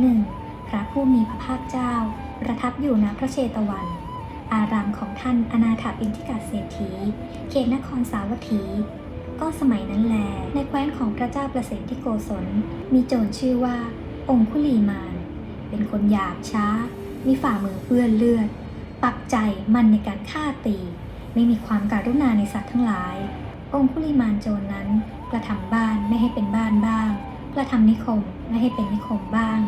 หนึ่ง พระผู้มีพระภาคเจ้า ประทับอยู่ณพระเชตวัน อารามของท่านอนาถบินทิกาเศรษฐี เขตนครสาวัตถี ก็สมัยนั้นแล ในแคว้นของพระเจ้าประเสนที่โกศล มีโจรชื่อว่า องคุลีมาน เป็นคนหยาบช้า มีฝ่ามือเปื้อนเลือด ปักใจมันในการฆ่าตี ไม่มีความการุณาในสัตว์ทั้งหลาย องคุลีมานโจรนั้นกระทำบ้านไม่ให้เป็นบ้านบ้างกระทำนิคมไม่ให้เป็นนิคมบ้าง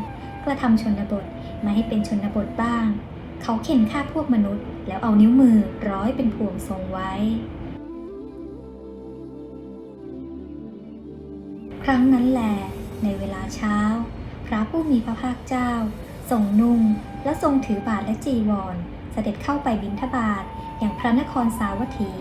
กระทำชนบทม่ให้เป็นชนบทบ้าง เขาเข็นฆ่าพวกมนุษย์ แล้วเอานิ้วมือร้อยเป็นพวงทรงไว้ ครั้งนั้นแหลในเวลาเช้า พระผู้มีพระภาคเจ้าทรงนุ่ง และทรงถือบาทและจีวร เสด็จเข้าไปบิณฑบาตอย่างพระนครสาวัตถี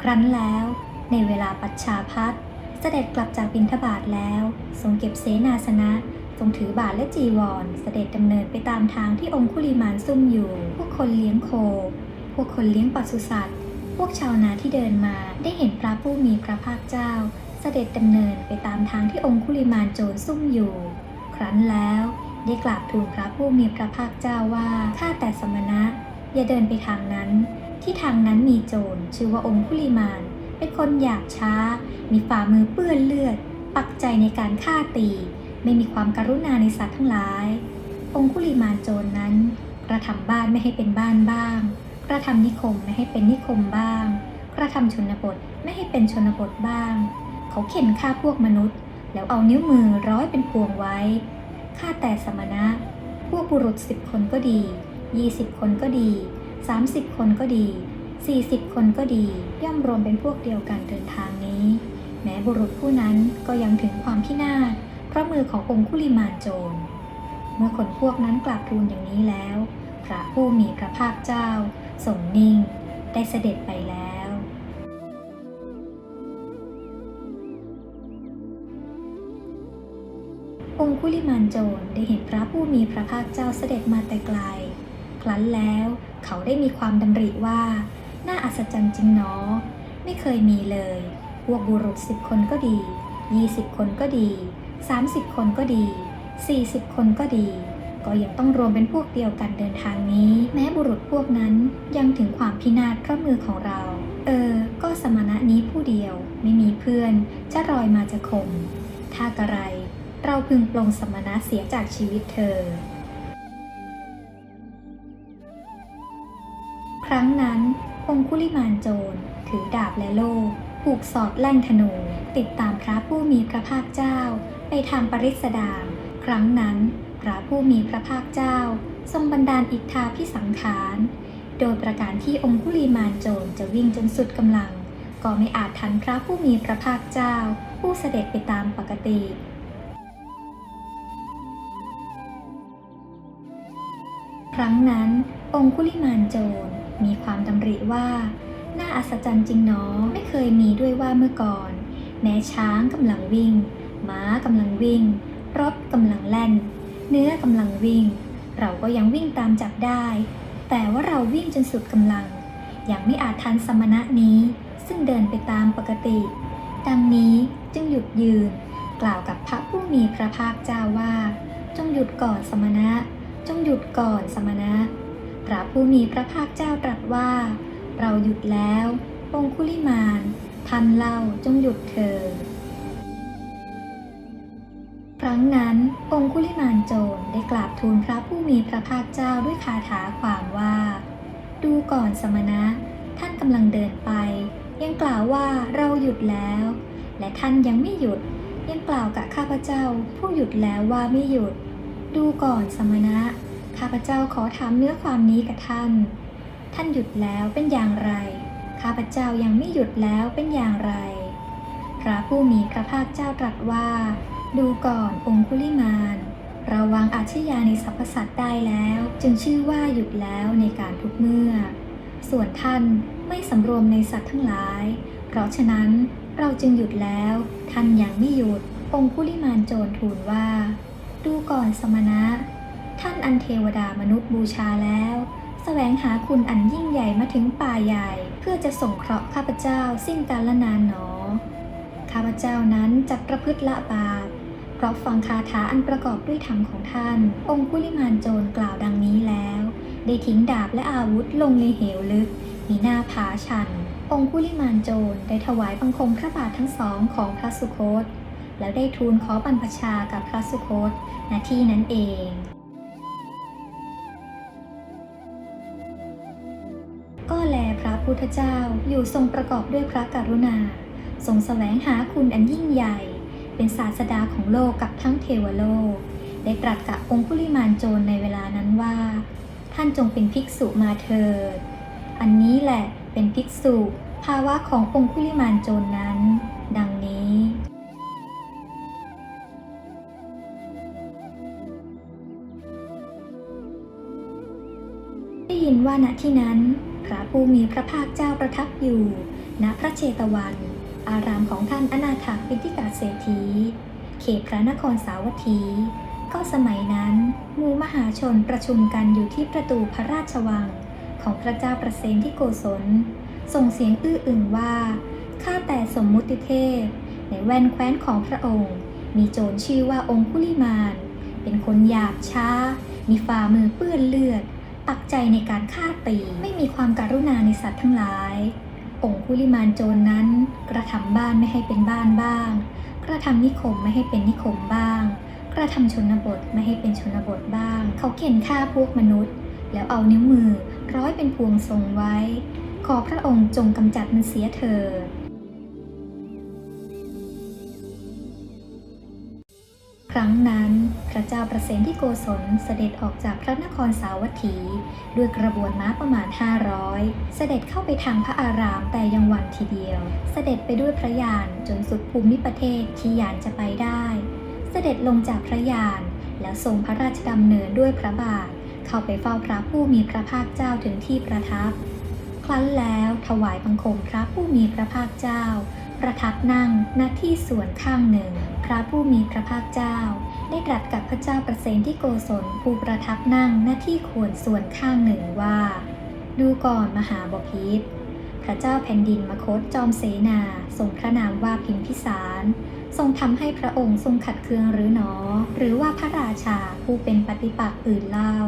ครั้นแล้วในเวลาปัจฉาพัทเสด็จกลับจากบิณฑบาตแล้ว ทรงเก็บเสนาสนะ ทรงถือบาทและจีวร เสด็จดำเนินไปตามทางที่องคุลิมานซุ่มอยู่ พวกคนเลี้ยงโค พวกคนเลี้ยงปศุสัตว์ พวกชาวนาที่เดินมาได้เห็นพระผู้มีพระภาคเจ้า เสด็จดำเนินไปตามทางที่องคุลิมานโจรซุ่มอยู่ ครั้นแล้วได้กราบทูลพระผู้มีพระภาคเจ้าว่า ข้าแต่สมณะ อย่าเดินไปทางนั้น ที่ทางนั้นมีโจรชื่อว่าองคุลิมาน เป็นคนหยาบช้า มีฝ่ามือเปื้อนเลือด ปักใจในการฆ่าตี ไม่มีความการุณาในสัตว์ทั้งหลาย องคุลิมานโจรนั้นกระทำบ้านไม่ให้เป็นบ้านบ้างกระทำนิคมไม่ให้เป็นนิคมบ้างกระทำชนบทไม่ให้เป็นชนบทบ้าง เขาเข็นฆ่าพวกมนุษย์ แล้วเอานิ้วมือร้อยเป็นพวงไว้ฆ่าแต่สมณะ พวกบุรุษสิบคนก็ดียี่สิบคนก็ดีสามสิบคนก็ดีสี่สิบคนก็ดี ย่อมรวมเป็นพวกเดียวกันเดินทางนี้ แม้บุรุษผู้นั้นก็ยังถึงความพินาศ พระมือขององคุลิมานโจร เมื่อคนพวกนั้นกราบทูลอย่างนี้แล้ว พระผู้มีพระภาคเจ้าทรงนิ่ง ได้เสด็จไปแล้ว องคุลิมานโจรได้เห็นพระผู้มีพระภาคเจ้าเสด็จมาแต่ไกล ครั้นแล้วเขาได้มีความดำริว่า น่าอัศจรรย์จริงหนอไม่เคยมีเลย พวกบุรุษสิบคนก็ดียี่สิบคนก็ดี สามสิบคนก็ดีสี่สิบคนก็ดี ก็ยังต้องรวมเป็นพวกเดียวกันเดินทางนี้ แม้บุรุษพวกนั้นยังถึงความพินาศเพราะมือของเรา เออ ก็สมณะนี้ผู้เดียว ไม่มีเพื่อน จะรอยมาจะข่มถ้ากระไร เราพึงปลงสมณะเสียจากชีวิตเธอ ครั้งนั้นองคุลิมานโจรถือดาบและโล่ผูกสอดแล่งธนู ติดตามพระผู้มีพระภาคเจ้า ไปทางปริสดางครั้งนั้นพระผู้มีพระภาคเจ้า ทรงบันดาลอิทธาพิสังขาร โดยประการที่องคุลีมานโจรจะวิ่งจนสุดกำลัง ก็ไม่อาจทันพระผู้มีพระภาคเจ้า ผู้เสด็จไปตามปกติครั้งนั้น องคุลิมานโจรมีความดำริว่า น่าอัศจรรย์จริงหนอไม่เคยมีด้วยว่าเมื่อก่อน แม้ช้างกำลังวิ่ง ม้ากำลังวิ่ง รถกำลังแล่น เนื้อกำลังวิ่ง เราก็ยังวิ่งตามจับได้ แต่ว่าเราวิ่งจนสุดกำลัง ยังไม่อาจทันสมณะนี้ ซึ่งเดินไปตามปกติ ดังนี้จึงหยุดยืน กล่าวกับพระผู้มีพระภาคเจ้าว่า จงหยุดก่อนสมณะ จงหยุดก่อนสมณะ พระผู้มีพระภาคเจ้าตรัสว่า เราหยุดแล้วองคุลิมานท่านเล่าจงหยุดเถิด ครั้งนั้นองคุลิมานโจรได้กราบทูลพระผู้มีพระภาคเจ้าด้วยคาถาความว่า ดูก่อนสมณะ ท่านกำลังเดินไป ยังกล่าวว่าเราหยุดแล้ว และท่านยังไม่หยุด ยังกล่าวกับข้าพเจ้า ผู้หยุดแล้วว่าไม่หยุด ดูก่อนสมณะ ข้าพเจ้าขอถามเนื้อความนี้กับท่าน ท่านหยุดแล้วเป็นอย่างไร ข้าพเจ้ายังไม่หยุดแล้วเป็นอย่างไร พระผู้มีพระภาคเจ้าตรัสว่า ดูก่อนองคุลิมานเราวางอาชญาในสรรพสัตว์ได้แล้ว จึงชื่อว่าหยุดแล้วในการทุกเมื่อ ส่วนท่านไม่สำรวมในสัตว์ทั้งหลาย เพราะฉะนั้นเราจึงหยุดแล้ว ท่านยังไม่หยุด องคุลิมานโจรทูลว่า ดูก่อนสมณะ ท่านอันเทวดามนุษย์บูชาแล้วแสวงหาคุณอันยิ่งใหญ่มาถึงป่าใหญ่ เพื่อจะส่งเคราะห์ข้าพเจ้าสิ้นกาลนานหนอ ข้าพเจ้านั้นจะประพฤติละบาป ราะฟังคาถาอันประกอบด้วยธรรมของท่าน องคุลิมานโจรกล่าวดังนี้แล้ว ได้ทิ้งดาบและอาวุธลงในเหวลึก มีหน้าผาชัน องคุลิมานโจรได้ถวายบังคมพระบาททั้งสองของพระสุคต แล้วได้ทูลขอบรรพชากับพระสุคตณที่นั้นเองก็แลพระพุทธเจ้าอยู่ทรงประกอบด้วยพระกรุณา ทรงแสวงหาคุณอันยิ่งใหญ่ เป็นศาสดาของโลกกับทั้งเทวโลก ได้ตรัสกับองคุลิมานโจรในเวลานั้นว่า ท่านจงเป็นภิกษุมาเถิด อันนี้แหละเป็นภิกษุ ภาวะขององคุลิมานโจรนั้น ดังนี้ได้ยินว่าณที่นั้น พระผู้มีพระภาคเจ้าประทับอยู่ ณพระเชตวัน อารามของท่านอนาถาปิฎกาเศรษฐี เขตพระนครสาวัตถี ก็สมัยนั้นหมู่มหาชนประชุมกันอยู่ที่ประตูพระราชวัง ของพระเจ้าประเสนที่โกศล ส่งเสียงอื้ออึงว่า ข้าแต่สมมุติเทพ ในแว่นแคว้นของพระองค์ มีโจรชื่อว่าองคุลิมาน เป็นคนหยาบช้า มีฝ่ามือเปื้อนเลือดปักใจในการฆ่าตีไม่มีความการุณาในสัตว์ทั้งหลาย องคุลิมานโจรนั้น กระทำบ้านไม่ให้เป็นบ้านบ้าง กระทำนิคมไม่ให้เป็นนิคมบ้าง กระทำชนบทไม่ให้เป็นชนบทบ้าง เขาเข็นฆ่าพวกมนุษย์ แล้วเอานิ้วมือร้อยเป็นพวงทรงไว้ ขอพระองค์จงกำจัดมันเสียเถิดครั้งนั้น พระเจ้าประเสนที่โกศลเสด็จออกจากพระนครสาวัตถี ด้วยกระบวนม้าประมาณ 500 เสด็จเข้าไปทางพระอารามแต่ยังวันทีเดียว เสด็จไปด้วยพระยานจนสุดภูมิประเทศที่ยานจะไปได้ เสด็จลงจากพระยานแล้วทรงพระราชดำเนินด้วยพระบาท เข้าไปเฝ้าพระผู้มีพระภาคเจ้าถึงที่ประทับ ครั้นแล้วถวายบังคมพระผู้มีพระภาคเจ้า ประทับนั่งณที่ส่วนข้างหนึ่ง พระผู้มีพระภาคเจ้า ได้ตรัสกับพระเจ้าประเสนที่โกศลผู้ประทับนั่งณที่ควรส่วนข้างหนึ่งว่า ดูก่อนมหาบพิตรพระเจ้าแผ่นดินมคตจอมเสนาทรงพระนามว่าพิมพิสาร ทรงทำให้พระองค์ทรงขัดเคืองหรือหนอ หรือว่าพระราชาผู้เป็นปฏิปักษ์อื่นเล่า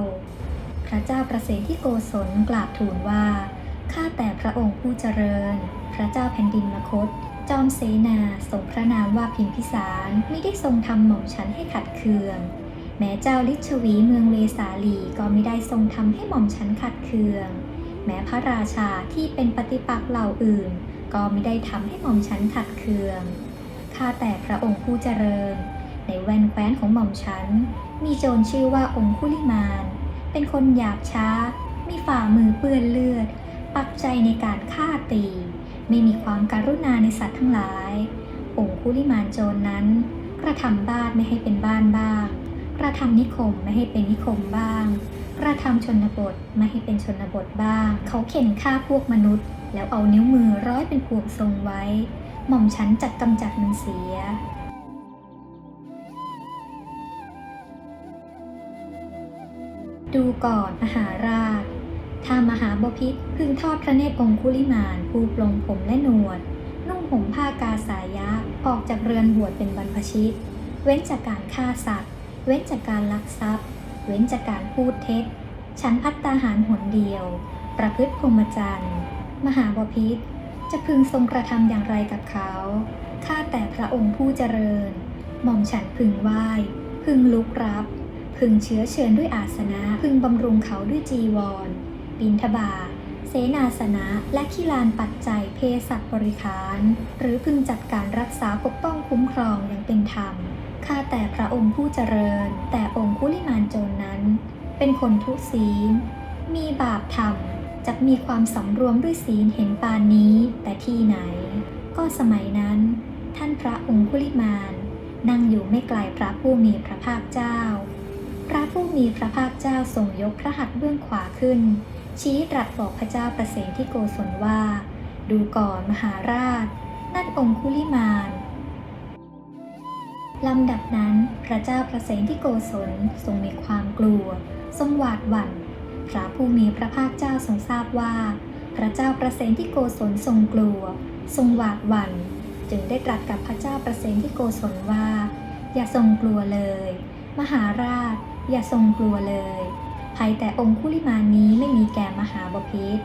พระเจ้าประเสนที่โกศลกราบทูลว่าข้าแต่พระองค์ผู้เจริญ พระเจ้าแผ่นดินมคต จอมเสนาทรงพระนามว่าพิมพิสารไม่ได้ทรงทำหม่อมฉันให้ขัดเคือง แม้เจ้าลิชวีเมืองเวสาลีก็ไม่ได้ทรงทำให้หม่อมฉันขัดเคือง แม้พระราชาที่เป็นปฏิปักษ์เหล่าอื่น ก็ไม่ได้ทำให้หม่อมฉันขัดเคืองข้าแต่พระองค์ผู้เจริญ ในแวนแคว้นของหม่อมฉัน มีโจรชื่อว่าองคุลิมาน เป็นคนหยาบช้า มีฝ่ามือเปื้อนเลือด ปักใจในการฆ่าตี ไม่มีความการุณาในสัตว์ทั้งหลาย องคุลิมานโจรนั้น กระทำบ้านไม่ให้เป็นบ้านบ้าง กระทำนิคมไม่ให้เป็นนิคมบ้าง กระทำชนบทไม่ให้เป็นชนบทบ้าง เขาเข็นฆ่าพวกมนุษย์ แล้วเอานิ้วมือร้อยเป็นพวงทรงไว้ หม่อมฉันจัดกำจัดมันเสียดูก่อนมหาราช ถ้ามหาบพิษพึงทอดพระเนตรองคุลิมานผู้ปลงผมและหนวด นุ่งห่มผ้ากาสายะออกจากเรือนบวชเป็นบรรพชิต เว้นจากการฆ่าสัตว์ เว้นจากการลักทรัพย์ เว้นจากการพูดเท็จ ฉันพัตตาหารหนเดียว ประพฤติพรหมจรรย์ มหาบพิษจะพึงทรงกระทำอย่างไรกับเขา ข้าแต่พระองค์ผู้เจริญ หม่อมฉันพึงไหว้ พึงลุกรับ พึงเชื้อเชิญด้วยอาสนะ พึงบำรุงเขาด้วยจีวร บินทบาทเสนาสนะและขีลานปัจจัยเพศัตบริคาร หรือพึงจัดการรักษาปกป้องคุ้มครองอย่างเป็นธรรม ข้าแต่พระองค์ผู้เจริญ แต่องค์คุลิมานโจรนั้น เป็นคนทุศีล มีบาปธรรมจะมีความสำรวมด้วยศีลเห็นปานนี้แต่ที่ไหน ก็สมัยนั้น ท่านพระองคุลิมานนั่งอยู่ไม่ไกลพระผู้มีพระภาคเจ้า พระผู้มีพระภาคเจ้าทรงยกพระหัตถ์เบื้องขวาขึ้น ชี้ตรัสบอกพระเจ้าประเสนที่โกศลว่า ดูก่อนมหาราช นั่นองคุลิมานลำดับนั้นพระเจ้าประเสนที่โกศลทรงมีความกลัว ทรงหวาดหวั่น พระผู้มีพระภาคเจ้าทรงทราบว่า พระเจ้าประเสนที่โกศลทรงกลัว ทรงหวาดหวั่น จึงได้ตรัสกับพระเจ้าประเสนที่โกศลว่า อย่าทรงกลัวเลย มหาราช อย่าทรงกลัวเลย ภัยแต่องคุลิมานนี้ไม่มีแก่มหาบพิษ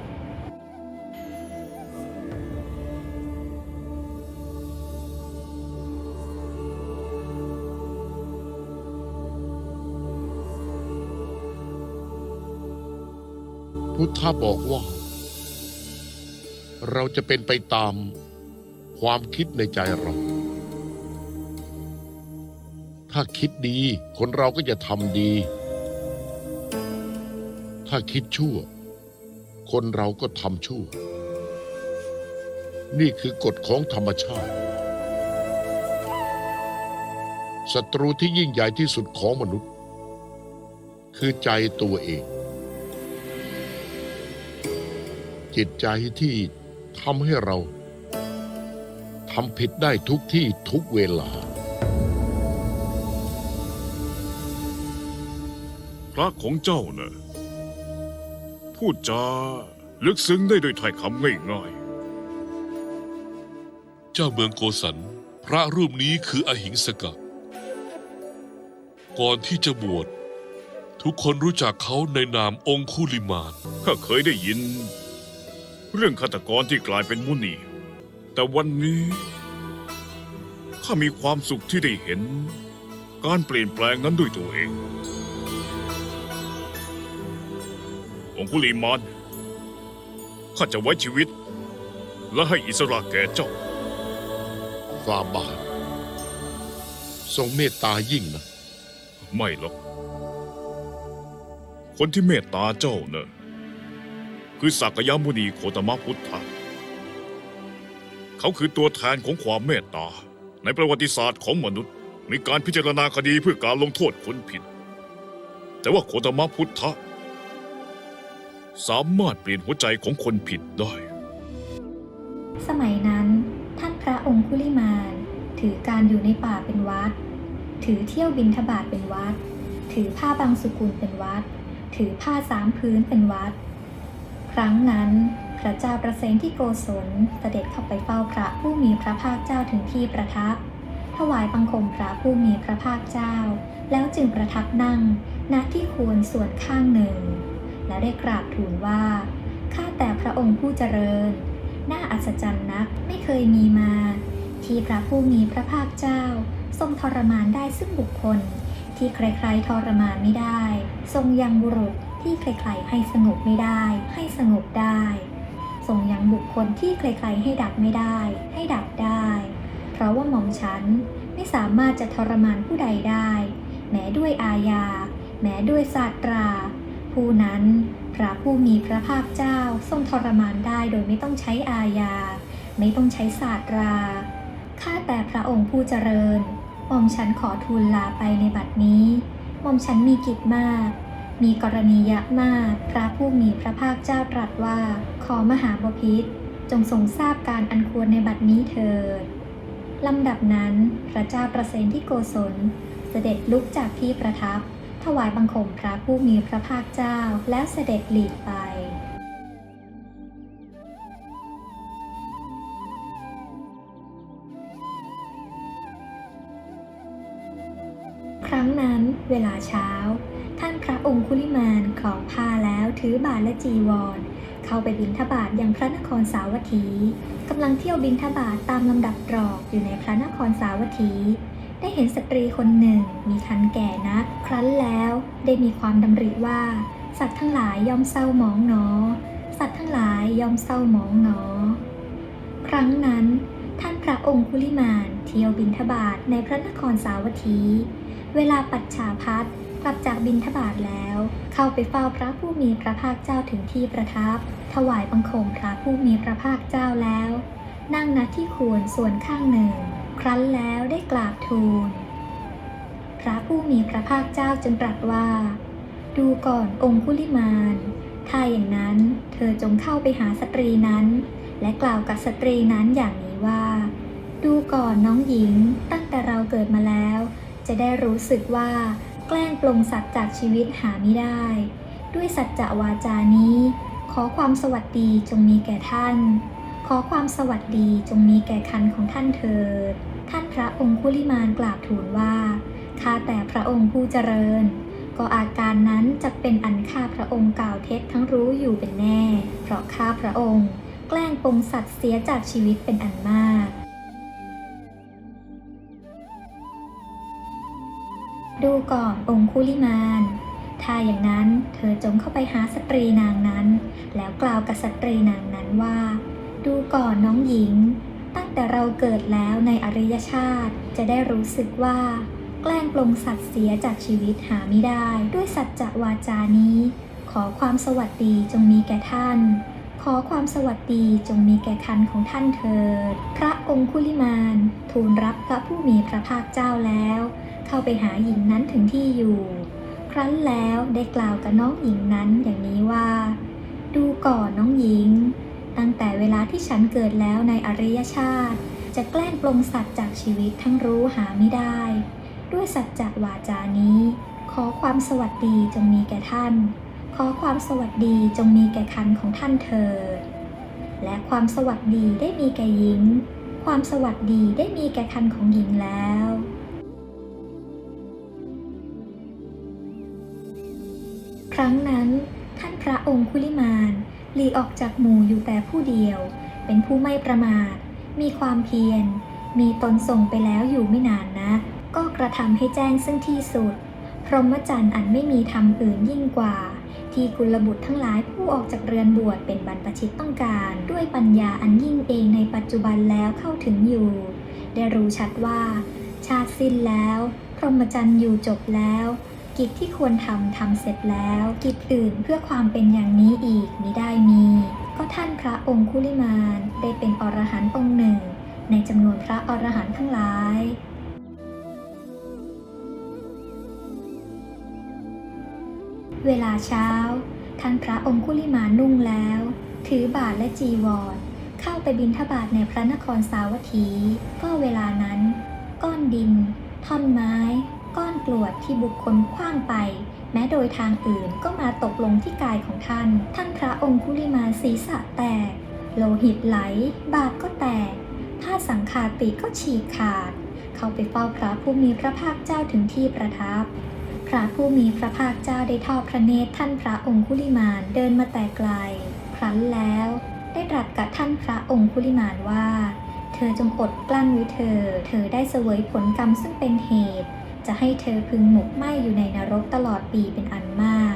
พุทธะบอกว่า เราจะเป็นไปตามความคิดในใจเรา ถ้าคิดดี คนเราก็จะทำดี ถ้าคิดชั่ว คนเราก็ทำชั่ว นี่คือกฎของธรรมชาติศัตรูที่ยิ่งใหญ่ที่สุดของมนุษย์ คือใจตัวเอง จิตใจที่ทำให้เราทำผิดได้ทุกที่ทุกเวลา พระของเจ้าเนะ่ะ พูดจาลึกซึ้งได้ด้วยถ้อยคำง่ายเจ้าเมืองโกสัน พระรูปนี้คืออหิงสกะ ก่อนที่จะบวช ทุกคนรู้จักเขาในนามองคุลิมานๆข้าเคยได้ยิน เรื่องฆาตกรที่กลายเป็นมุนี แต่วันนี้ ข้ามีความสุขที่ได้เห็น การเปลี่ยนแปลงนั้นด้วยตัวเอง องคุลีมานข้าจะไว้ชีวิต และให้อิสระแก่เจ้าฟาบาททรงเมตตายิ่งนะ ไม่หรอก คนที่เมตตาเจ้าเนะคือสักยมุนีโคตมะพุทธะเขาคือตัวแทนของความเมตตา ในประวัติศาสตร์ของมนุษย์ มีการพิจารณาคดีเพื่อการลงโทษคนผิด แต่ว่าโคตมะพุทธะ สามารถเปลี่ยนหัวใจของคนผิดได้ สมัยนั้น ท่านพระองคุลิมานถือการอยู่ในป่าเป็นวัด ถือเที่ยวบินทบาทเป็นวัด ถือผ้าบางสุกุลเป็นวัด ถือผ้าสามพื้นเป็นวัด ครั้งนั้นพระเจ้าประเสนที่โกศลเสด็จเข้าไปเฝ้าพระผู้มีพระภาคเจ้าถึงที่ประทับ ถวายบังคมพระผู้มีพระภาคเจ้า แล้วจึงประทับนั่งณที่ควรส่วนข้างหนึ่ง และได้กราบทูลว่า ข้าแต่พระองค์ผู้เจริญ น่าอัศจรรย์นักไม่เคยมีมา ที่พระผู้มีพระภาคเจ้า ทรงทรมานได้ซึ่งบุคคล ที่ใครๆทรมานไม่ได้ ทรงยังบุรุษที่ใครๆให้สงบไม่ได้ ให้สงบได้ ทรงยังบุคคลที่ใครๆให้ดับไม่ได้ ให้ดับได้ เพราะว่าหม่อมฉันไม่สามารถจะทรมานผู้ใดได้ แม้ด้วยอาญา แม้ด้วยศาสตรา ผู้นั้นพระผู้มีพระภาคเจ้าทรงทรมานได้โดยไม่ต้องใช้อาญา ไม่ต้องใช้ศาสตรา ข้าแต่พระองค์ผู้เจริญหม่อมฉันขอทูลลาไปในบัดนี้หม่อมฉันมีกิจมาก มีกรณียะมาก พระผู้มีพระภาคเจ้าตรัสว่า ขอมหาบพิษจงทรงทราบการอันควรในบัดนี้เถิดลำดับนั้น พระเจ้าประเสนที่โกศล เสด็จลุกจากที่ประทับ ถวายบังคมพระผู้มีพระภาคเจ้าแล้วเสด็จหลีกไปครั้งนั้นเวลาเช้า ท่านพระองคุลิมานคลองผ้าแล้วถือบาทและจีวร เข้าไปบินทบาทยังพระนครสาวัตถีกำลังเที่ยวบินทบาทตามลำดับตรอกอยู่ในพระนครสาวัตถี ได้เห็นสตรีคนหนึ่งมีคันแก่นัก ครั้นแล้วได้มีความดำริว่า สัตว์ทั้งหลายย่อมเศร้าหมองหนอ สัตว์ทั้งหลายย่อมเศร้าหมองหนอ ครั้งนั้น ท่านพระองคุลิมานเที่ยวบินทบาทในพระนครสาวัตถี เวลาปัจฉาพัดกลับจากบินทบาทแล้ว เข้าไปเฝ้าพระผู้มีพระภาคเจ้าถึงที่ประทับ ถวายบังคมพระผู้มีพระภาคเจ้าแล้ว นั่งณที่ควรส่วนข้างหนึ่ง ครั้นแล้วได้กราบทูล พระผู้มีพระภาคเจ้าจึงตรัสว่า ดูก่อนองคุลิมานถ้าอย่างนั้นเธอจงเข้าไปหาสตรีนั้น และกล่าวกับสตรีนั้นอย่างนี้ว่า ดูก่อนน้องหญิงตั้งแต่เราเกิดมาแล้ว จะได้รู้สึกว่า แกล้งปลงสัตว์จากชีวิตหาไม่ได้ ด้วยสัจจะวาจานี้ ขอความสวัสดีจงมีแก่ท่าน อความสวัสดีจงมีแก่คันของท่านเถิด ท่านพระองคุลิมานกราบทูลว่า ข้าแต่พระองค์ผู้เจริญ ก็อาการนั้นจะเป็นอันข้าพระองค์กล่าวเท็จทั้งรู้อยู่เป็นแน่ เพราะข้าพระองค์ แกล้งปงสัตว์เสียจากชีวิตเป็นอันมาก ดูก่อนองคุลิมานถ้าอย่างนั้นเธอจงเข้าไปหาสตรีนางนั้น แล้วกล่าวกับสตรีนางนั้นว่า ดูก่อนน้องหญิง ตั้งแต่เราเกิดแล้วในอริยชาติจะได้รู้สึกว่า แกล้งปลงสัตว์เสียจากชีวิตหาไม่ได้ ด้วยสัจจวาจานี้ ขอความสวัสดีจงมีแก่ท่าน ขอความสวัสดีจงมีแก่คันของท่านเถิด พระองคุลิมานทูลรับพระผู้มีพระภาคเจ้าแล้ว เข้าไปหาหญิงนั้นถึงที่อยู่ ครั้นแล้วได้กล่าวกับน้องหญิงนั้นอย่างนี้ว่า ดูก่อนน้องหญิง ตั้งแต่เวลาที่ฉันเกิดแล้วในอริยชาติ จะแกล้งปลงสัตว์จากชีวิตทั้งรู้หาไม่ได้ ด้วยสัจจะวาจานี้ ขอความสวัสดีจงมีแก่ท่าน ขอความสวัสดีจงมีแก่คันของท่านเถิดและความสวัสดีได้มีแก่หญิง ความสวัสดีได้มีแก่คันของหญิงแล้วครั้งนั้นท่านพระองค์คุลิมาน หลีออกจากหมู่อยู่แต่ผู้เดียว เป็นผู้ไม่ประมาท มีความเพียร มีตนส่งไปแล้วอยู่ไม่นานนะก็กระทำให้แจ้งซึ่งที่สุด พรหมจรรย์อันไม่มีธรรมอื่นยิ่งกว่า ที่กุลบุตรทั้งหลายผู้ออกจากเรือนบวชเป็นบรรพชิตต้องการ ด้วยปัญญาอันยิ่งเองในปัจจุบันแล้วเข้าถึงอยู่ ได้รู้ชัดว่า ชาติสิ้นแล้ว พรหมจรรย์อยู่จบแล้ว กิจที่ควรทำทำเสร็จแล้ว กิจอื่นเพื่อความเป็นอย่างนี้อีกมิได้มี ก็ท่านพระองคุลิมานได้เป็นอรหันต์องค์หนึ่ง ในจำนวนพระอรหันต์ทั้งหลายเวลาเช้า ท่านพระองคุลิมานุ่งแล้ว ถือบาทและจีวร เข้าไปบิณฑบาตในพระนครสาวัตถี ก็เวลานั้น ก้อนดิน ท่อนไม้ ก้อนกรวดที่บุคคลคว้างไป แม้โดยทางอื่นก็มาตกลงที่กายของท่าน ท่านพระองคุลิมาศีรษะแตก โลหิตไหล บาทก็แตกผ้าสังคาติก็ฉีกขาด เข้าไปเฝ้าพระผู้มีพระภาคเจ้าถึงที่ประทับ พระผู้มีพระภาคเจ้าได้ทอดพระเนตรท่านพระองคุลิมานเดินมาแต่ไกล ครั้นแล้ว ได้ตรัสกับท่านพระองคุลิมานว่า เธอจงอดกลั้นไว้เธอ เธอได้เสวยผลกรรมซึ่งเป็นเหตุ จะให้เธอพึงหมกไหมอยู่ในนรกตลอดปีเป็นอันมาก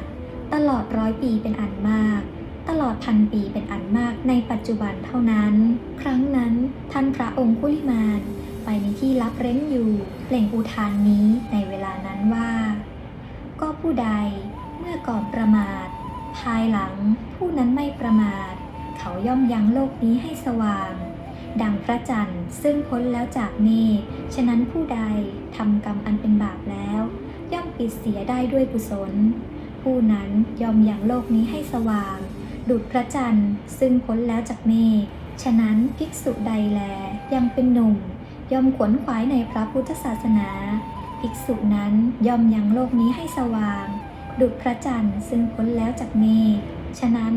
ตลอดร้อยปีเป็นอันมาก ตลอดพันปีเป็นอันมากในปัจจุบันเท่านั้น ครั้งนั้นท่านพระองคุลิมานไปในที่ลับเร้นอยู่เปล่งอุทานนี้ในเวลานั้นว่า ก็ผู้ใดเมื่อก่อนประมาท ภายหลังผู้นั้นไม่ประมาท เขาย่อมยังโลกนี้ให้สว่าง ดังพระจันทร์ซึ่งพ้นแล้วจากเมฆฉะนั้นผู้ใดทำกรรมอันเป็นบาปแล้ว ย่อมปิดเสียได้ด้วยกุศล ผู้นั้นยอมอยังโลกนี้ให้สว่าง ดุจพระจันทร์ซึ่งพ้นแล้วจากเมฆฉะนั้นภิกษุใดแลยังเป็นหนุ่ม ย่อมขวนขวายในพระพุทธศาสนา ภิกษุนั้นย่อมยังโลกนี้ให้สว่าง ดุจพระจันทร์ซึ่งพ้นแล้วจากเมฆฉะนั้น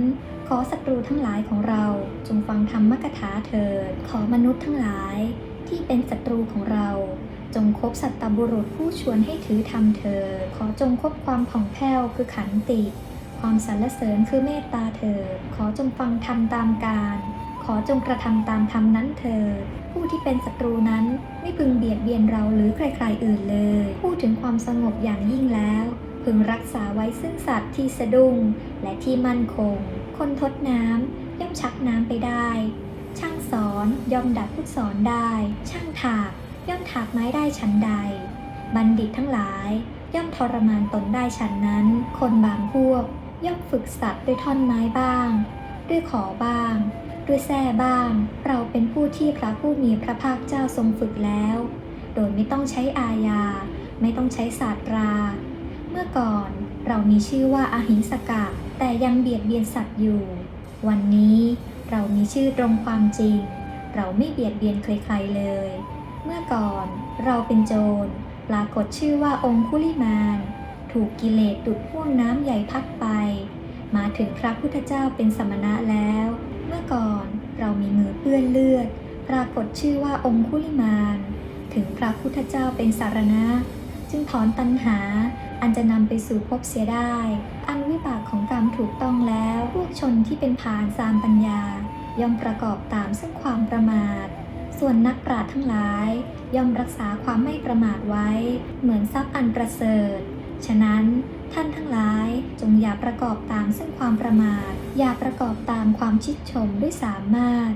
ขอศัตรูทั้งหลายของเราจงฟังธรรมกถาเถิด ขอมนุษย์ทั้งหลาย ที่เป็นศัตรูของเรา จงคบสัตตบุรุษผู้ชวนให้ถือธรรมเถิด ขอจงคบความผ่องแผ้วคือขันติ ความสรรเสริญคือเมตตาเถิด ขอจงฟังธรรมตามการ ขอจงกระทำตามธรรมนั้นเถิดผู้ที่เป็นศัตรูนั้นไม่พึงเบียดเบียนเราหรือใครๆอื่นเลย พูดถึงความสงบอย่างยิ่งแล้ว พึงรักษาไว้ซึ่งสัตว์ที่สะดุ้งและที่มั่นคง คนทดน้ำย่อมชักน้ำไปได้ ช่างสอนย่อมดัดผู้สอนได้ ช่างถากย่อมถากไม้ได้ชั้นใด บัณฑิตทั้งหลาย ย่อมทรมานตนได้ฉันนั้น คนบางพวก ย่อมฝึกสัตว์ด้วยท่อนไม้บ้าง ด้วยขอบ้าง ด้วยแส้บ้าง เราเป็นผู้ที่พระผู้มีพระภาคเจ้าทรงฝึกแล้ว โดยไม่ต้องใช้อาญา ไม่ต้องใช้ศาสตรา มื่อก่อนเรามีชื่อว่าอาหิงสกะแต่ยังเบียดเบียนสัตว์อยู่ วันนี้เรามีชื่อตรงความจริง เราไม่เบียดเบียนใครๆเลย เมื่อก่อนเราเป็นโจรปรากฏชื่อว่าองคุลิมาน ถูกกิเลสดุดพ่วงน้ำใหญ่พัดไป มาถึงพระพุทธเจ้าเป็นสมณะแล้ว เมื่อก่อนเรามีมือเปื้อนเลือด ปรากฏชื่อว่าองคุลิมาน ถึงพระพุทธเจ้าเป็นสารณะ จึงถอนตัณหา อันจะนำไปสู่ภพเสียได้ อันวิบากของกรรมถูกต้องแล้ว พวกชนที่เป็นผานสามปัญญา ย่อมประกอบตามซึ่งความประมาท ส่วนนักปราชญ์ทั้งหลาย ย่อมรักษาความไม่ประมาทไว้ เหมือนทรัพย์อันประเสริฐ ฉะนั้นท่านทั้งหลายจงอย่าประกอบตามซึ่งความประมาท อย่าประกอบตามความชิดชมด้วยสามารถ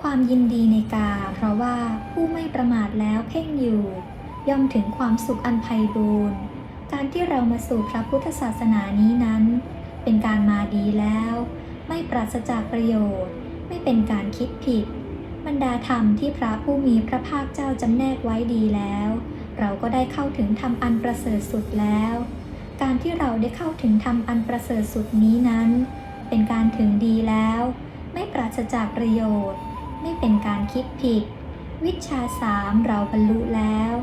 ความยินดีในกาเพราะว่าผู้ไม่ประมาทแล้วเพ่งอยู่ ย่อมถึงความสุขอันไพบูรณ์ การที่เรามาสู่พระพุทธศาสนานี้นั้น เป็นการมาดีแล้ว ไม่ปราศจากประโยชน์ ไม่เป็นการคิดผิด บรรดาธรรมที่พระผู้มีพระภาคเจ้าจำแนกไว้ดีแล้ว เราก็ได้เข้าถึงธรรมอันประเสริฐสุดแล้ว การที่เราได้เข้าถึงธรรมอันประเสริฐสุดนี้นั้น เป็นการถึงดีแล้ว ไม่ปราศจากประโยชน์ ไม่เป็นการคิดผิด วิชาสามเราบรรลุแล้ว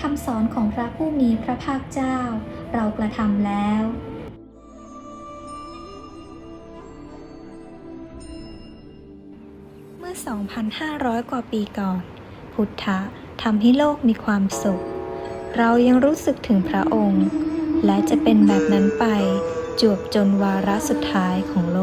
คำสอนของพระผู้มีพระภาคเจ้า เรากระทำแล้วเมื่อ 2,500 กว่าปีก่อน พุทธะทำให้โลกมีความสุข เรายังรู้สึกถึงพระองค์ และจะเป็นแบบนั้นไปจวบจนวาระสุดท้ายของโล